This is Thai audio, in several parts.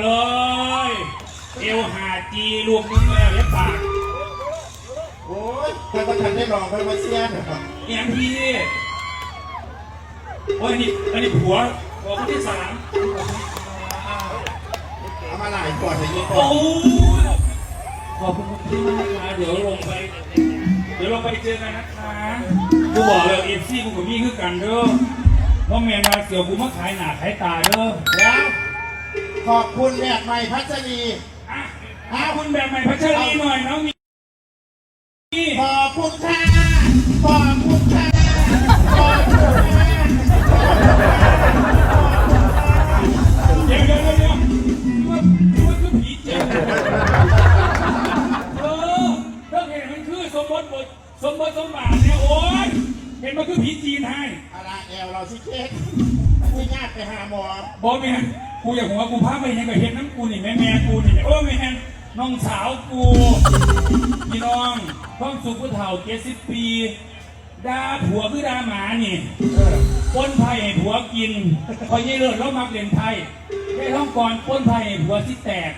มึงเลย เอวหาจีลูกมึงเลยเล็บปากโอ้ยใครก็ทันได้ลองไปมาเสียนะครับเอียงพี่โอ้ยนี่อันนี้ผัวผัวคนที่สามเอามาหลายก่อนเลยยี่ปอโอ้ยขอบคุณพี่มากนะเดี๋ยวลงไป เดี๋ยวลงไปเจอกันนะคะกูบอกเลยเอฟซีกูกับพี่คือกันเด้อน้องแมนมาเกี่ยวกูมาขายหนาขายตาเด้อแล้ว ขอบคุณแบบใหม่พัชรีอะหาคุณแบบใหม่พัชรีหน่อยน้องมีนี่ขอบคุณค่ะขอบคุณค่ะ บอแม่นกูอยากหัวกูพาไปยังกับเห็นน้ำกูนี่แม่แม่กูนี่โอ้แม่น้องสาวกูพี่น้องความสุขผู้เฒ่าเจ็ดสิบปีด่าผัวคือด่าหมานี่ป้นไผ่ให้ผัวกินพอยี่เลิศแล้วมักเล่นไพ่ได้ท้องก่อนป้นไผ่ให้ผัวที่แตก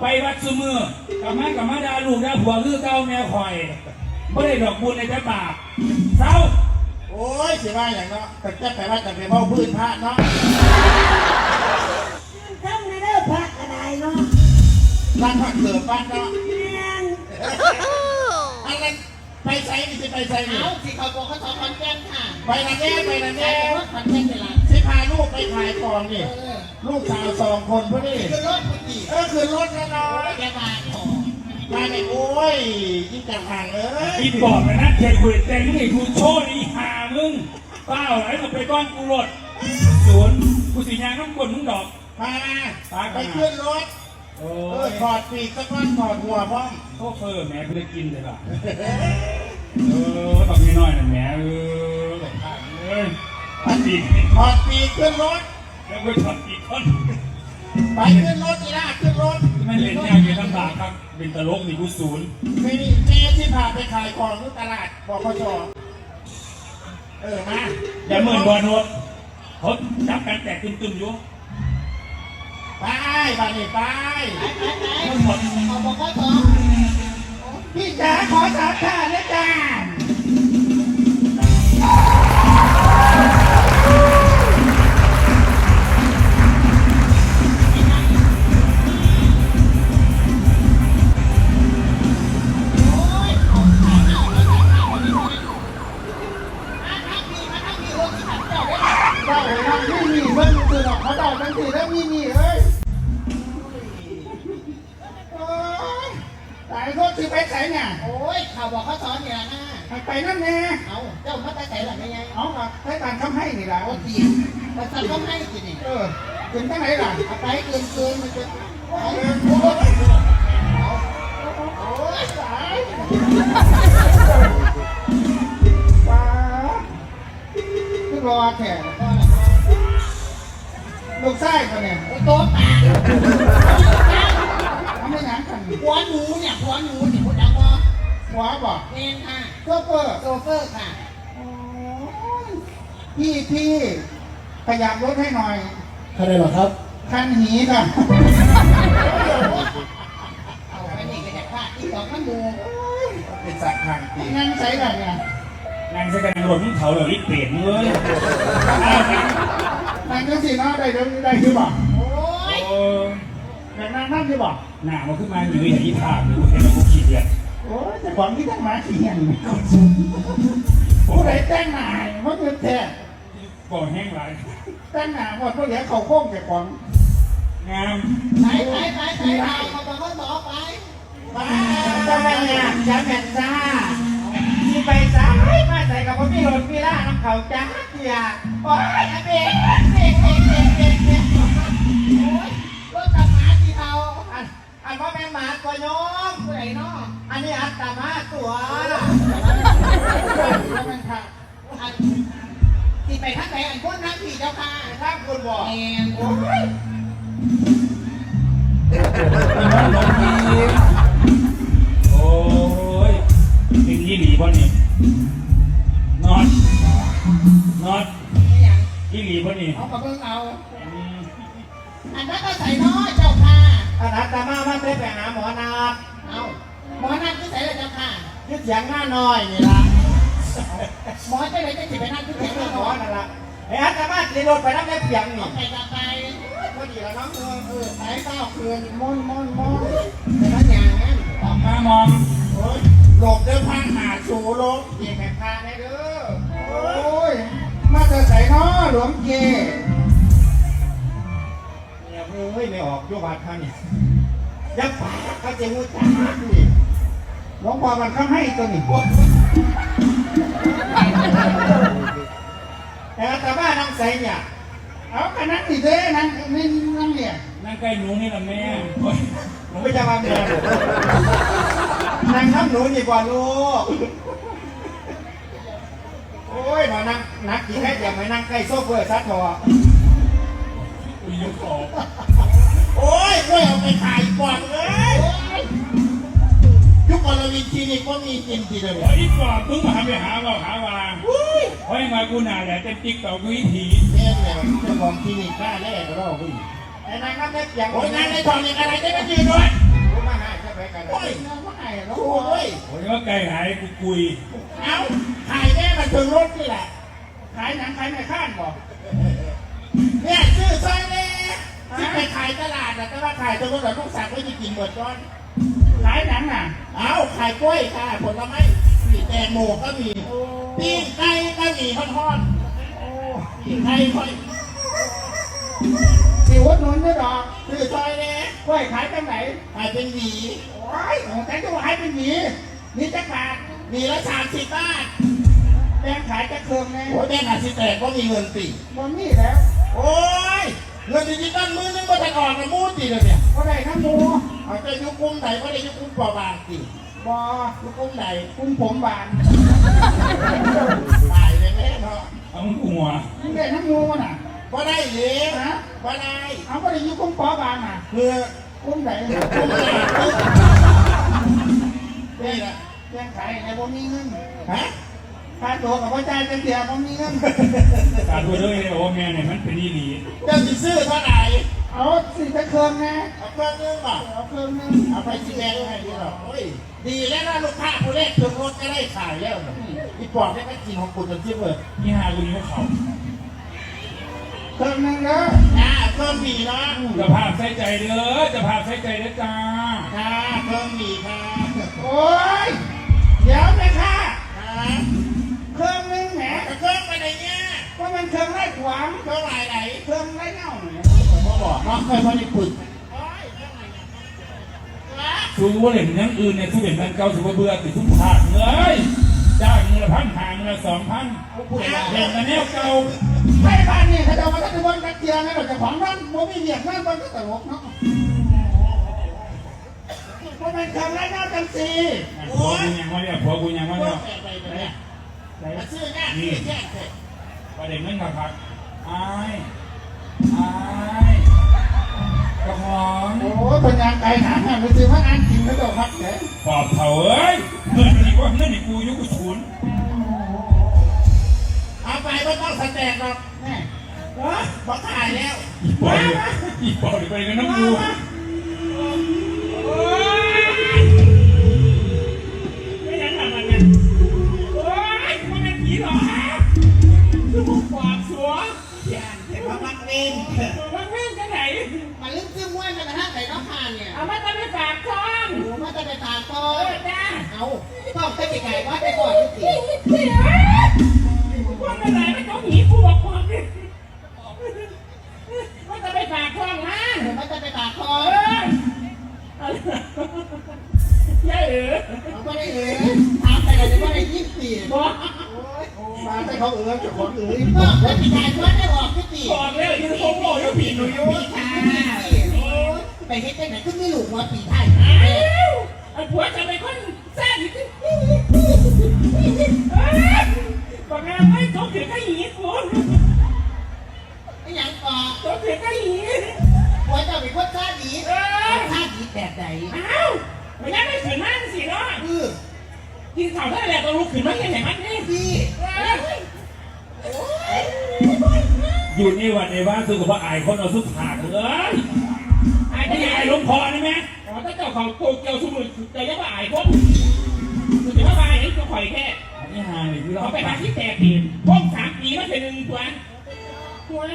ไปวัดซุมือกลับมากลับมาด่าลูกด่าผัวคือเก้าแม่ข่อยไม่ได้ดอกบุญในแต่บาปเศร้า โอ้ยสิว่าอย่างเนาะแต่จะไปว่าจะไปเมาพื้นพระเนาะทำในเด้อพระกระไดเนาะร้านผักเกิดบ้านเนาะแม่นอันนั้นไปใส่นี่จะไปใส่นี่เอาสิเขาบอกเขาสอนคอนแกนค่ะไปละแน่ไปละแม่แน่ว่าคอนแกนเป็นไรสิพาลูกไปขายของนี่เออลูกสาวสองคนพอดีคือรถพอดีเออคือรถแน่นอนแกมาของมาเนี่ยโอ้ยยิ่งจังห่างเอ้ยอีบอกเลยนะเทคุยแต่งนี่กูโชว์นี่หามึงเปล่าไหนมาไปก้อนกูรถศูนย์กูสียางต้องกดมึงดอกมาไปขึ้นรถโอ้เออยถอดปีกสักวันถอดหัวพร้อมโคเฟอร์แหม่เพื่อกินเลยล่ะเออต้องมีน้อยนะแหม่เออเอ้ยอันดีถอดปีกขึ้นรถแล้วไปถอดอีกคน ไปขึ้นรถอีล่าขึ้นรถไม่เล่นยากเย็นลำบากครับ เป็นตลกนี่กูศูนย์มีแม่ที่พาไปขายของที่ตลาดบอกเขาชอเออมาอย่าเหมือนบอลโนดเขาจับกันแตกตึมๆอยู่ไปบ้านนี่ไปไปไปไปมันหมดเขาบอกเขาสอน เขาบอกเขาสอนอย่างน่ะให้ไปนั่นแน่เอาเจ้ามาแต่ใส่หลังยังไงเอาครับให้ตามคำให้นี่แหละโอ้ดีแต่สั่งก็ให้สินี่เออถึงตั้งไหนล่ะเอาไปเกินเกินมันจะโอ้เอายตายป้าขึ้นรอแขกลูกไส้เขาเนี่ยโอ้โต๊ะปากทำไม่หยังกันหัวหนูเนี่ยหัวหนู หัวบอกเมนค่ะโชเฟอร์โซเฟอร์ค่ะพี่พี่ขยับรถให้หน่อยใครได้หรอครับ คันหีค่ะเอาไปนี่ก็อยากพลาดที่สองข้ามูเป็นสักทางปีนั่งใช้กันเนี่ยนางสกันรถมึงเขาเหล่าลิเปรตมึงเอ้ยเอาไปนั่งจังสิเนาะได้เดี๋ยวนี้ได้คือบอกโอ้ยโอ้ยอยากนั่งนั่งคือบอกหน้ามันขึ้นมาอยู่อย่างที่ภาพหรือว่าเป็นกูขี้เดือด โอ้ยแต่ของที่ตั้งมาขี้เหี้ยนผู้ใดแต่งหน้ามันเป็นแท้ก่อแห้งไรแต่งหน้าหมดเพราะเหลือเขาโค้งแต่ของงามไปไปไปไปไปเขาบอกเขาต่อไปจะไปเนี่ยจะแม่นจ้าที่ไปจ้ามาใส่กับพ่อพี่รถพี่ล่าน้ำเขาจ้าเกียโอ้ยอันเบงเด็กเด็กเด็กเด็กเด็ก อันนี้อัตตามาตัวแล้วมันค่ะอันที่ไปทางไหนอันพ้นทางผีเจ้าค่ะถ้าคุณบอกแมนโอ้ยโอ้ยเป็นยี่หลีป่ะนี่นอนนอนไม่ยังยี่หลีป่ะนี่เอากระเบื้องเอาอืมอันนั้นก็ใส่น้อยเจ้าค่ะอานาตมามันได้ไปหาหมอนาดเอา หมอนั่นก็ใส่เลยเจ้าค่ะยึดเสียงหน้าน้อยนี่ละหมอจะเลยจะจิไปนั่งที่เถียงหหมมออนั่นละไอ้อาตมาตีรถไปน้ำได้เพียงนี่ไปกับไปพอดีแล้วน้องเออเออไปเก้าคืนม่อนม่อนม่อนแต่ละอย่างนั้นออกมามองโอ้ยหลบเดินพังหาสูลงเกียร์แม่พาได้เด้อโอ้ยมาจะใส่น้อหลวงเกเนี่ยเอ้ยไม่ออกโยบาท่านนี่ยักษ์ปากเขาจะงูจ้าดิ หลวงพ่อมันเข้าให้ตัวนี้แต่แต่ว่าน้องใสเนี่ยเอาขนาดนี้เด้นั่งนี่นั่งเนี่ยนั่งใกล้หนูนี่ละแม่โอ้ยหนูไม่จะมาเมียหนูนางน้ำหนูดีกว่าลูกโอ้ยหนอนักนักกี่แค่อย่ามานั่งใกล้โซ่เพื่อซัดทอกูยกออกโอ้ยกล้วยเอาไปขาย ก็มีกินทีเดียวโอ้ยอีกว่ามึงมาหาไปหาว่าหาว่าโอ้ยมากูน่าแหละเต็มติ๊กต่อกูวิถีเนี่ยเนี่ยเจ้าของคลินิกกล้าแรกก็รอคุณไอ้นางน้ำเล็กอย่างโอ้ยนั่งในทองยังอะไรได้ไม่ดีด้วยผมมาหาจะไปกันโอ้ยนั่งว่าไงแล้วโอ้ยโอ้ยว่าไก่หายกูกุย เอ้าขายแม่มาถึงรถนี่แหละขายหนังขายไม่ข้านบอกเนี่ยซื้อซอยเล็กที่ไปขายตลาดนะแต่ว่าขายตรงนู้นลูกสาวก็จะกินหมดก้อน ขายหนังน่ะ เอาขายกล้วยค่ะผลไม้มีแตงโมก็มีปิ้งไก่ก็มีทอดๆปิ้งไก่ค่อยสิวัดนนท์ไม่ดอกซื้อซอยเล็กกล้วยขายจังไหนขายเป็นหวีโอ้ยแต่จะว่าขายเป็นหมีนี่จะขาดหวีละสามสิบบาทแดงขายจะเคืองไงโอ้ยแม่ขาดสิแตกก็มีเงินตีมันมีแล้ว โอ้ย เงินดิจิตอลมือนึงก็จะออกนะมูดตีเลยเนี่ยก็ได้ทั้งหมูเอาใจยุคุ้มไหนก็ได้ยุคุ้มปอบางตีบอยุคุ้มไหนคุ้มผมบานตายเลยแม่เนาะเอามึงหัวนี่ได้ทั้งหมูน่ะก็ได้เลยฮะก็ได้เอาก็ได้อยุคุ้มปอบานน่ะเพื่อคุ้มไหนคุ้มไหนนี่แหละแดงขายในบ่มีเงินฮะ ค่าตัวกับพ่อจ่ายเป็นเดียวบ่มีเงินตาตัวเลยโอ้แม่เนี่ยมันเป็นอีหลีเจ้าสิซื้อเท่าไหร่เอาสิจะเคืองนะเอาเครื่องนึงป่ะเอาเคืองนึงเอาไปสีแดงให้ดีหรอโอ้ยดีแล้วนะลูกค้าผู้แรกถึงรถก็ได้ขายแล้วนะอีปอบได้ไม่กินของคุณจนที่เบิดนี่หากูนิ้วเขาเคืองนึงเด้อนะเครื่องมีเนาะจะภาพใส่ใจเด้อจะภาพใส่ใจเด้อจ้าค่ะเครื่องมีค่ะโอ้ยเดี๋ยวนะค่ะฮะ เครื่องนึงแหม เครื่องไปไหนเนี่ยว่ามันเครื่องไรขวางเครื่องไหนไหนเครื่องไร้เงาเนี่ยผมก็บอกน้องเคยพอได้ฝึกสู้ว่าเล่นอยังอื่นเนี่ยสู้เล่นมันเก่าสู้ว่าเบื่อติดทุกภาคเลยจ้างมือละพันหามือละสองพันเล่นกันแนวเก่าไอ้บ้านนี่เขาจะมาทัศนวันกัดเทียนนะเราจะของนั่นบ่มีเหยียบนั่นมันก็ตลกเนาะว่ามันเครื่องไร้เงาจังสีผัวกูยังว่าเนี่ยผัวกูยังว่าพวเนี่ยแกไปเนี่ย มาซื้อเนี่ยซื้อแค่เสร็จประเด็นเงินกับผักอายอายกระหองโอ้ยเป็นงานไกลหนาเนี่ยมันจะมาอ่านกินแล้วก็พักเด้ปอบเถาเอ้ยเงินดีกว่าเงินนี่กูอยุกูศูนย์เอาไปไม่ต้องสแตกหรอกแม่บอกขายแล้วอีปอบอีปอบไปกันน้ำกูไม่ เอาต้องไปกลๆว่าไปก่อนที่สิเสียพวกอะไรไม่ต้องหนีกูบอกความดิว่าจะไปฝากช่องนะหนูมาจะไปตามต่อเออยายเอ๋เราไม่ได้เอ๋ถามไปเราจะไม่ได้ยี่สิบบอกมาให้เขาเอื้อจะขอเอื้อก็ไม่มีการว่าได้ออกที่สี่บอกแล้วยืนโค้งโง่ยกผีหนูยุปีค่ไปเฮ็ดได้ไหนก็ไม่หลุดหัวปีไทยไอ้ผัวจะเป็นคน บอกบอกงานไม่จบเพียงแค่หยีกูไอ้ยังก่อจบเพียงแค่หยีหัวจะเป็นคนชาดีเออชาดีแบบไหนอ้าวไม่งั้ไม่ขืนมันสิเนาะกินข้าวได้แหละต้องลุกขึ้นมาเห็นไหนมันนี่พี่อยู่ในวัดในบ้านสุขภาพอายคนเอาสุดผากเลยไอ้ที่อายลวงพ่อนี่ไหม อ๋อถ้าเจ้าเขาโตเกียวสมุนจะยังมาอายผมคือจะมาอายไอ้เจ้าข่อยแค่อันนี้หานี่คือเราเขาไปไปหาหาที่แตกตีนพ่อสามปีมาเป็นหนึ่งตัวห่วย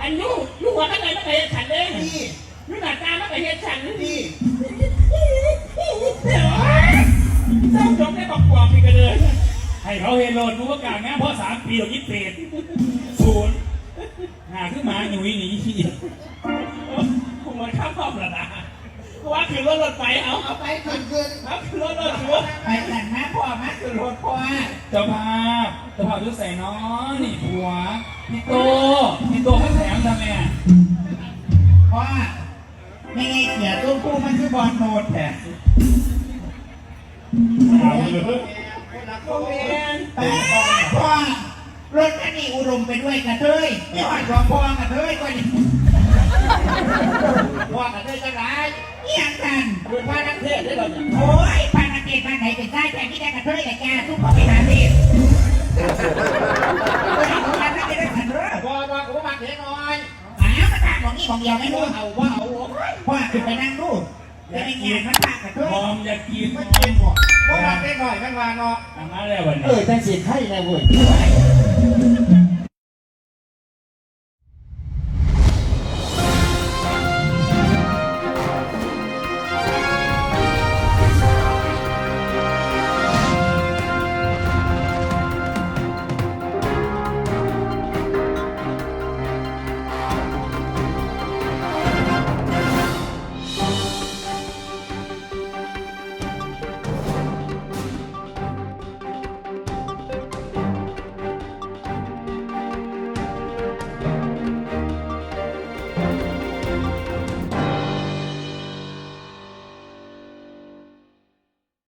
อันยูยูหัวตั้งไหนตั้งไหนฉันเลยยูหน้าตาตั้งไหนเห็นฉันนี่เจ้าจงได้บอกบอกพี่กันเลยให้เขาเฮโรดรู้ว่ากลางแม่เพราะสามปีเรายี่สิบเอ็ดศูนย์ หาขึ้นมาหนุ่ยหนีขี้คงมันข้ามรอบแล้วนะว่าคือรถรถไปเอาเอาไปขึ้นขึ้นเอาคือรถรถคือรถไปกันนะพ่อมาขึ้นรถพ่อเจ้าภาพเจ้าภาพรู้ใส่น้องนี่ผัวพี่โตพี่โตให้แถมทำไมอะพ่อไม่ไงเสียตุ้มคู่มันคือบอลโนดแท้เอาเลยโรงเรียนพ่อ รถคันนี้อุดมไปด้วยกระเทยนี่หอดหัวพ่อกระเทยก็นี่พ่อกระเทยจะร้ายเอี่ยงกันคือพานักเทศได้หรอเนี่ยโอ้ยปานนักเก็ตปานไหนเป็นได้แต่ที่ได้กระเทยแต่แกทุกคนไปหาเทศคนที่ดูกันนักเก็ตได้ขันเรือพ่อพ่อกูมาเทน้อยอ้าวมาถามของนี่ของเดียวไม่รู้เอาว่าเอาพ่อขึ้นไปนั่งดูจะเป็นงานมันพากระเทพยร้อมจะกินไม่กินบ่เพราะว่าได้หน่อยมันว่าเนาะทำมาแล้ววันเอนี้อจังสิไข่แน่เว้ย Thank you.